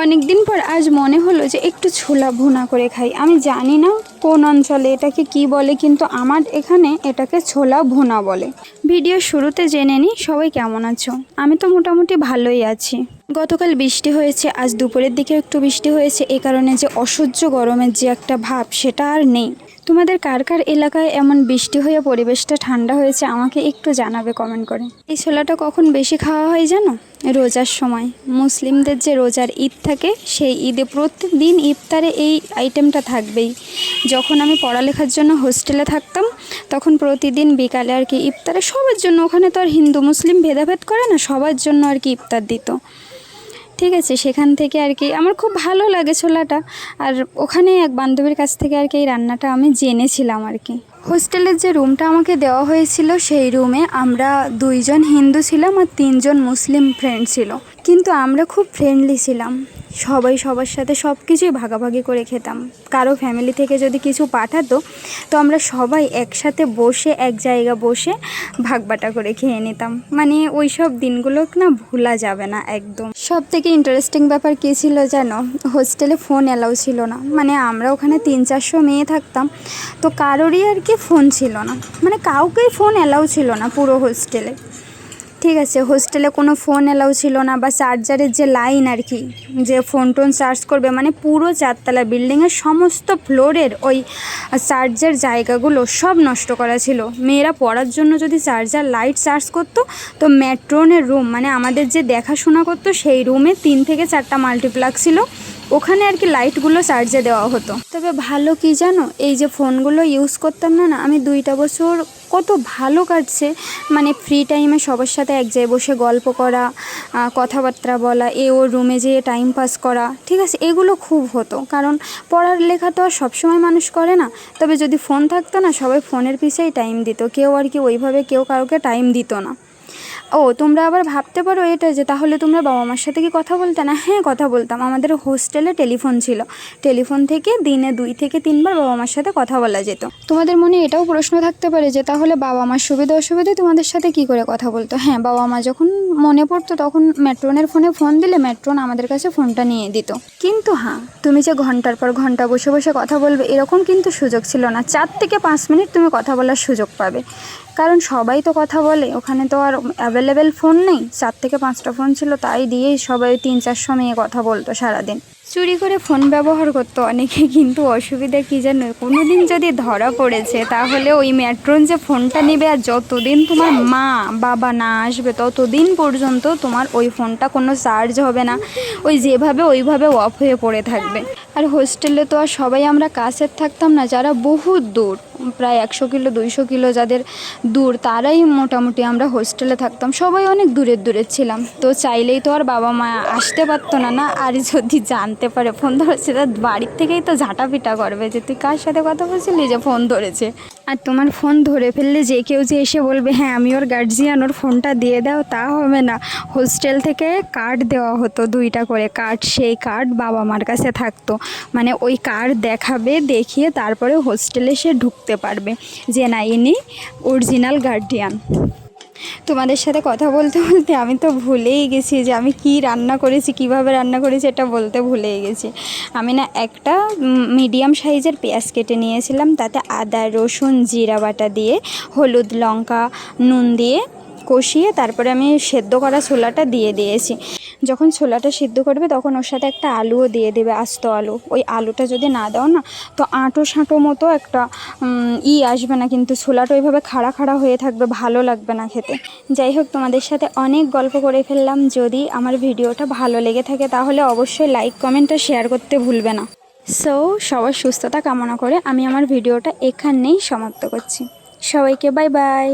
অনেক দিন পর আজ মনে হলো যে একটু ছোলা ভুনা করে খাই। আমি জানি না কোন অঞ্চলে এটাকে কি বলে, কিন্তু আমার এখানে এটাকে ছোলা ভুনা বলে। ভিডিও শুরুতে জেনে নিই সবাই কেমন আছো? আমি তো মোটামুটি ভালোই আছি। গতকাল বৃষ্টি হয়েছে, আজ দুপুরের দিকে একটু বৃষ্টি হয়েছে, এ কারণে যে অসহ্য গরমের যে একটা ভাব, সেটা আর নেই। তোমাদের কার কার এলাকায় এমন বৃষ্টি হয়ে পরিবেশটা ঠান্ডা হয়েছে আমাকে একটু জানাবে কমেন্ট করে। এই ছোলাটা কখন বেশি খাওয়া হয় জানো? রোজার সময়। মুসলিমদের যে রোজার ঈদ থাকে, সেই ঈদে প্রত্যেকদিন ইফতারে এই আইটেমটা থাকবেই। যখন আমি পড়ালেখার জন্য হোস্টেলে থাকতাম, তখন প্রতিদিন বিকালে আর কি ইফতারে সবার জন্য। ওখানে তো আর হিন্দু, মুসলিম ভেদাভেদ করে না, সবার জন্য আর কি ইফতার দিত। ঠিক আছে, সেখান থেকে আর কি, আমার খুব ভালো লাগে ছোলাটা। আর ওখানে এক বান্ধবীর কাছ থেকে আর কি এই রান্নাটা আমি জেনেছিলাম আর কি। হোস্টেলের যে রুমটা আমাকে দেওয়া হয়েছিল, সেই রুমে আমরা দুইজন হিন্দু ছিলাম আর তিনজন মুসলিম ফ্রেন্ড ছিল। কিন্তু আমরা খুব ফ্রেন্ডলি ছিলাম। সবাই সবার সাথে সব কিছুই ভাগাভাগি করে খেতাম। কারও ফ্যামিলি থেকে যদি কিছু পাঠাতো, তো আমরা সবাই একসাথে বসে, এক জায়গা বসে ভাগবাটা করে খেয়ে নিতাম। মানে ওই সব দিনগুলো না ভোলা যাবে না একদম। সব থেকে ইন্টারেস্টিং ব্যাপার কী ছিল জানো? হোস্টেলে ফোন অ্যালাউ ছিল না। মানে আমরা ওখানে তিন চারশো মেয়ে থাকতাম, তো কারোরই আর কি ফোন ছিল না। মানে কাউকেই ফোন অ্যালাউ ছিল না পুরো হোস্টেলে ঠিক আছে হোস্টেলে কোনো ফোন অ্যালাউ ছিল না বা চার্জারের যে লাইন আর কি, যে ফোন টোন চার্জ করবে মানে পুরো চারতলা বিল্ডিংয়ের সমস্ত ফ্লোরের ওই চার্জার জায়গাগুলো সব নষ্ট করা ছিল। মেয়েরা পড়ার জন্য যদি চার্জার লাইট চার্জ করতো, তো মেট্রোনের রুম মানে আমাদের যে দেখাশোনা করতো, সেই রুমে তিন থেকে চারটা মাল্টিপ্লাক ছিল, ওখানে আর কি লাইটগুলো চার্জে দেওয়া হতো। তবে ভালো কি জানো, এই যে ফোনগুলো ইউজ করতাম না না, আমি দুইটা বছর কত ভালো কাটছে। মানে ফ্রি টাইমে সবার সাথে এক জায়গায় বসে গল্প করা কথাবার্তা বলা, এ ওর রুমে যেয়ে টাইম পাস করা, ঠিক আছে, এগুলো খুব হতো। কারণ পড়ার লেখা তো আর সবসময় মানুষ করে না। তবে যদি ফোন থাকতো না, সবাই ফোনের পিছেই টাইম দিত। কেউ আর কি ওইভাবে কেউ কাউকে টাইম দিত না। ও, তোমরা আবার ভাবতে পারো এটা যে তাহলে তোমরা বাবা মার সাথে কি কথা বলতে? না হ্যাঁ কথা বলতাম। আমাদের হোস্টেলে টেলিফোন ছিল। টেলিফোন থেকে দিনে দুই থেকে তিনবার বাবা মার সাথে কথা বলা যেত। তোমাদের মনে এটাও প্রশ্ন থাকতে পারে যে তাহলে বাবা মার সুবিধা অসুবিধা তোমাদের সাথে কি করে কথা বলতো? হ্যাঁ বাবা মা যখন মনে পড়তো তখন মেট্রোনের ফোনে ফোন দিলে মেট্রোন আমাদের কাছে ফোনটা নিয়ে দিত। কিন্তু হ্যাঁ তুমি যে ঘণ্টার পর ঘণ্টা বসে বসে কথা বলবে এরকম কিন্তু সুযোগ ছিল না। চার থেকে পাঁচ মিনিট তুমি কথা বলার সুযোগ পাবে। কারণ সবাই তো কথা বলে, ওখানে তো আর ফোন নেই। চার থেকে পাঁচটা ফোন ছিল, তাই দিয়েই সবাই তিন চারশো মেয়ে কথা বলতো সারাদিন। চুরি করে ফোন ব্যবহার করতো অনেকে, কিন্তু অসুবিধা কী জানো? কোনো দিন যদি ধরা পড়েছে, তাহলে ওই ম্যাট্রন যে ফোনটা নেবে আর যতদিন তোমার মা, বাবা না আসবে, ততদিন পর্যন্ত তোমার ওই ফোনটা কোনো চার্জ হবে না। ওই যেভাবে ওইভাবে অফ হয়ে পড়ে থাকবে। আর হোস্টেলে তো আর সবাই আমরা কাছের থাকতাম না, যারা বহুত দূর, প্রায় একশো কিলো, দুইশো কিলো যাদের দূর, তারাই মোটামুটি আমরা হোস্টেলে থাকতাম। সবাই অনেক দূরের দূরের ছিলাম। তো চাইলেই তো আর বাবা মা আসতে পারতো না না? আর যদি জানতে পারে। ফোন ধরেছে, তা বাড়ির থেকেই তো ঝাঁটাপিটা করবে যে তুই কার সাথে কথা বলছিলি যে ফোন ধরেছে। আর তোমার ফোন ধরে ফেললে যে কেউ যে এসে বলবে হ্যাঁ আমি ওর গার্জিয়ান ওর ফোনটা দিয়ে দাও, তা হবে না। হোস্টেল থেকে কার্ড দেওয়া হতো, দুইটা করে কার্ড সেই কার্ড বাবা মার কাছে থাকতো। মানে ওই কার্ড দেখাবে, দেখিয়ে তারপরে হোস্টেলে সে ঢুকতে পারবে। যে না, ইনি অরিজিনাল গার্ডিয়ান তোমাদের সাথে কথা বলতে বলতে আমি তো ভুলেই গেছি যে আমি কি রান্না করেছি, কীভাবে রান্না করেছি এটা বলতে ভুলেই গেছি। আমি না একটা মিডিয়াম সাইজের পেঁয়াজ কেটে নিয়েছিলাম, তাতে আদা, রসুন, জিরা বাটা দিয়ে, হলুদ লঙ্কা, নুন দিয়ে কষিয়ে তারপরে আমি সেদ্ধ করা ছোলাটা দিয়ে দিয়েছি। যখন ছোলাটা সিদ্ধ করবে তখন ওর সাথে একটা আলুও দিয়ে দেবে, আস্ত আলু। ওই আলুটা যদি না দাও না, তো আঁটো সাঁটো মতো একটা ই আসবে না কিন্তু ছোলাটা ওইভাবে খাড়া খাড়া হয়ে থাকবে, ভালো লাগবে না খেতে। যাই হোক, তোমাদের সাথে অনেক গল্প করে ফেললাম। যদি আমার ভিডিওটা ভালো লেগে থাকে তাহলে অবশ্যই লাইক কমেন্ট আর শেয়ার করতে ভুলবে না। সো সবার সুস্থতা কামনা করে আমি আমার ভিডিওটা এখানেই সমাপ্ত করছি। সবাইকে বাই বাই